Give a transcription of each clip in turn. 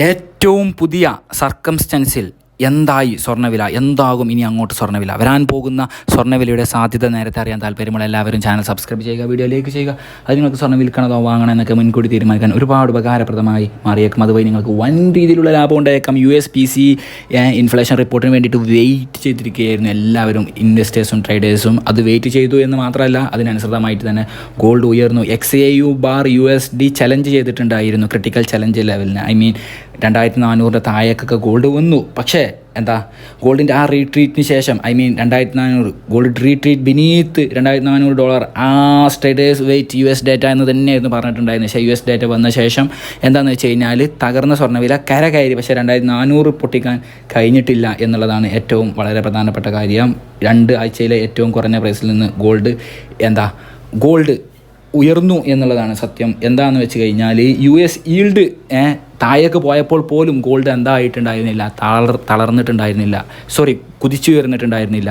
ഏറ്റവും പുതിയ സർക്കംസ്റ്റൻസിൽ എന്തായി സ്വർണവില? എന്താകും ഇനി അങ്ങോട്ട് സ്വർണവില? വരാൻ പോകുന്ന സ്വർണവിലയുടെ സാധ്യത നേരത്തെ അറിയാൻ താല്പര്യമുള്ള എല്ലാവരും ചാനൽ സബ്സ്ക്രൈബ് ചെയ്യുക വീഡിയോ ലൈക്ക് ചെയ്യുക. അത് നിങ്ങൾക്ക് സ്വർണം വിൽക്കണതോ വാങ്ങണം എന്നൊക്കെ മുൻകൂട്ടി തീരുമാനിക്കാൻ ഒരുപാട് ഉപകാരപ്രദമായി മാറിയേക്കും. അതുവഴി നിങ്ങൾക്ക് വൻ രീതിയിലുള്ള ലാഭം ഉണ്ടായേക്കാം. U S P C inflation റിപ്പോർട്ടിന് വേണ്ടിയിട്ട് വെയിറ്റ് ചെയ്തിരിക്കുകയായിരുന്നു എല്ലാവരും ഇൻവെസ്റ്റേഴ്സും ട്രേഡേഴ്സും അത് വെയിറ്റ് ചെയ്തു എന്ന് മാത്രമല്ല അതിനനുസൃതമായിട്ട് തന്നെ ഗോൾഡ് ഉയർന്നു. X A U bar U S D challenge ചെയ്തിട്ടുണ്ടായിരുന്നു ക്രിട്ടിക്കൽ ചലഞ്ച് ലെവലിന് ഐ മീൻ രണ്ടായിരത്തി നാനൂറിന്റെ താഴേക്കൊക്കെ ഗോൾഡ് വന്നു. പക്ഷേ എന്താ ഗോൾഡിന്റെ ആ റീട്രീറ്റിന് ശേഷം ഐ മീൻ രണ്ടായിരത്തി നാനൂറ് ഗോൾഡ് റീട്രീറ്റ് ബിനീത്ത് രണ്ടായിരത്തി നാനൂറ് ഡോളർ ആ സ്റ്റേറ്റേഴ്സ് വെയിറ്റ് യു എസ് ഡേറ്റ എന്ന് തന്നെയായിരുന്നു പറഞ്ഞിട്ടുണ്ടായിരുന്നത്. പക്ഷേ യു എസ് ഡേറ്റ വന്ന ശേഷം എന്താണെന്ന് വെച്ച് കഴിഞ്ഞാൽ തകർന്ന സ്വർണവില കര കയറി പക്ഷേ രണ്ടായിരത്തി നാനൂറ് പൊട്ടിക്കാൻ കഴിഞ്ഞിട്ടില്ല എന്നുള്ളതാണ് ഏറ്റവും വളരെ പ്രധാനപ്പെട്ട കാര്യം. രണ്ട് ആഴ്ചയിലെ ഏറ്റവും കുറഞ്ഞ പ്രൈസിൽ നിന്ന് ഗോൾഡ് എന്താ ഗോൾഡ് ഉയർന്നു എന്നുള്ളതാണ് സത്യം. എന്താണെന്ന് വെച്ച് കഴിഞ്ഞാൽ യു എസ് ഈൽഡ് താഴേക്ക് പോയപ്പോൾ പോലും ഗോൾഡ് എന്തായിട്ടുണ്ടായിരുന്നില്ല. തളർ തളർന്നിട്ടുണ്ടായിരുന്നില്ല. സോറി കുതിച്ചു ഉയർന്നിട്ടുണ്ടായിരുന്നില്ല.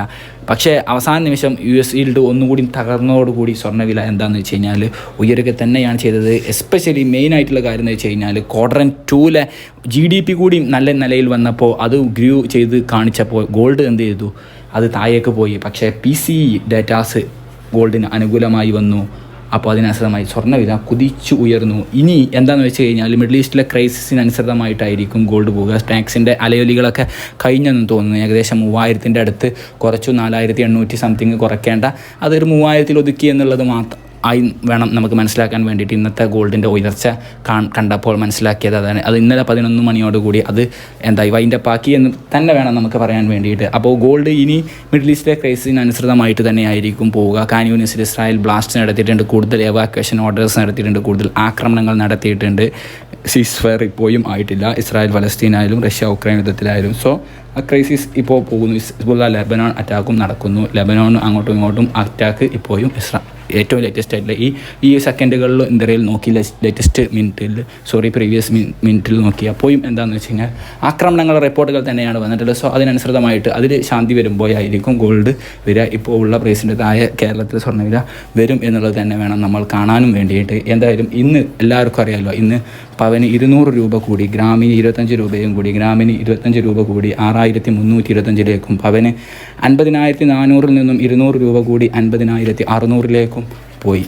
പക്ഷേ അവസാന നിമിഷം യു എസ് ഈൽഡ് ഒന്നുകൂടി തകർന്നതോടുകൂടി സ്വർണവില എന്താണെന്ന് വെച്ച് കഴിഞ്ഞാൽ ഉയരുക തന്നെയാണ് ചെയ്തത്. എസ്പെഷ്യലി മെയിൻ ആയിട്ടുള്ള കാര്യം എന്ന് വെച്ച് കഴിഞ്ഞാൽ ക്വാഡ്രൻ ടൂലെ ജി ഡി പി കൂടി നല്ല നിലയിൽ വന്നപ്പോൾ അത് ഗ്രൂ ചെയ്ത് കാണിച്ചപ്പോൾ ഗോൾഡ് എന്ത് ചെയ്തു? അത് താഴേക്ക് പോയി. പക്ഷേ പി സി ഡേറ്റാസ് ഗോൾഡിന് അനുകൂലമായി വന്നു. അപ്പോൾ അതിനനുസൃതമായി സ്വർണവില കുതിച്ചു ഉയർന്നു. ഇനി എന്താണെന്ന് വെച്ച് കഴിഞ്ഞാൽ മിഡിൽ ഈസ്റ്റിലെ ക്രൈസിസിനനുസൃതമായിട്ടായിരിക്കും ഗോൾഡ് പോവുക. ടാക്സിന്റെ അലയൊലികളൊക്കെ കഴിഞ്ഞെന്ന് തോന്നുന്നു. ഏകദേശം മൂവായിരത്തിന്റെ അടുത്ത് കുറച്ചു നാലായിരത്തി എണ്ണൂറ്റി സംതിങ് കുറയ്ക്കേണ്ട അതൊരു മൂവായിരത്തിൽ ഒതുക്കി എന്നുള്ളത് മാത്രം ആയി വേണം നമുക്ക് മനസ്സിലാക്കാൻ വേണ്ടിയിട്ട് ഇന്നത്തെ ഗോൾഡിന്റെ ഉയർച്ച കണ്ടപ്പോൾ മനസ്സിലാക്കിയത് അതാണ്. അത് ഇന്നലെ പതിനൊന്ന് മണിയോടുകൂടി അത് എന്തായി വൈൻഡ് അപ്പ് ആക്കി എന്ന് തന്നെ വേണം നമുക്ക് പറയാൻ വേണ്ടിയിട്ട്. അപ്പോൾ ഗോൾഡ് ഇനി മിഡിൽ ഈസ്റ്റിലെ ക്രൈസിന് അനുസൃതമായിട്ട് തന്നെ ആയിരിക്കും പോവുക. കാന്യൂനിസിൽ ഇസ്രായേൽ ബ്ലാസ്റ്റ് നടത്തിയിട്ടുണ്ട്. കൂടുതൽ എവാക്വേഷൻ ഓർഡേഴ്സ് നടത്തിയിട്ടുണ്ട്. കൂടുതൽ ആക്രമണങ്ങൾ നടത്തിയിട്ടുണ്ട്. സീസ് ഫയർ ഇപ്പോഴും ആയിട്ടില്ല. ഇസ്രായേൽ ഫലസ്തീനായാലും റഷ്യ ഉക്രൈൻ യുദ്ധത്തിലായാലും. സോ ആ ക്രൈസിസ് ഇപ്പോൾ പോകുന്നു. ഹിസ്ബുള്ള ലെബനോൺ അറ്റാക്കും നടക്കുന്നു. ലെബനോൺ അങ്ങോട്ടും ഇങ്ങോട്ടും അറ്റാക്ക് ഇപ്പോഴും ഇസ്രാ ഏറ്റവും ലേറ്റസ്റ്റ് ആയിട്ടുള്ള ഈ ഈ സെക്കൻഡുകളിൽ ഇന്ത്യയിൽ നോക്കി ലേറ്റസ്റ്റ് മിനിറ്റിൽ സോറി പ്രീവിയസ് മിനിറ്റിൽ നോക്കി. അപ്പോഴും എന്താണെന്ന് വെച്ച് കഴിഞ്ഞാൽ ആക്രമണങ്ങളുടെ റിപ്പോർട്ടുകൾ തന്നെയാണ് വന്നിട്ടുള്ളത്. സോ അതിനനുസൃതമായിട്ട് അതിൽ ശാന്തി വരുമ്പോഴായിരിക്കും ഗോൾഡ് വില ഇപ്പോൾ ഉള്ള പ്രൈസിന്റെ താഴെ കേരളത്തിൽ സ്വർണവില വരും എന്നുള്ളത് തന്നെ വേണം നമ്മൾ കാണാനും വേണ്ടിയിട്ട്. എന്തായാലും ഇന്ന് എല്ലാവർക്കും അറിയാമല്ലോ ഇന്ന് പവന് ഇരുന്നൂറ് രൂപ കൂടി ഗ്രാമിന് ഇരുപത്തഞ്ച് രൂപയും കൂടി ഗ്രാമിന് ഇരുപത്തഞ്ച് രൂപ കൂടി ആറായിരത്തി മുന്നൂറ്റി ഇരുപത്തഞ്ചിലേക്കും പവന് അൻപതിനായിരത്തി നാനൂറിൽ നിന്നും ഇരുന്നൂറ് രൂപ കൂടി അൻപതിനായിരത്തി അറുന്നൂറിലേക്കും പോയി.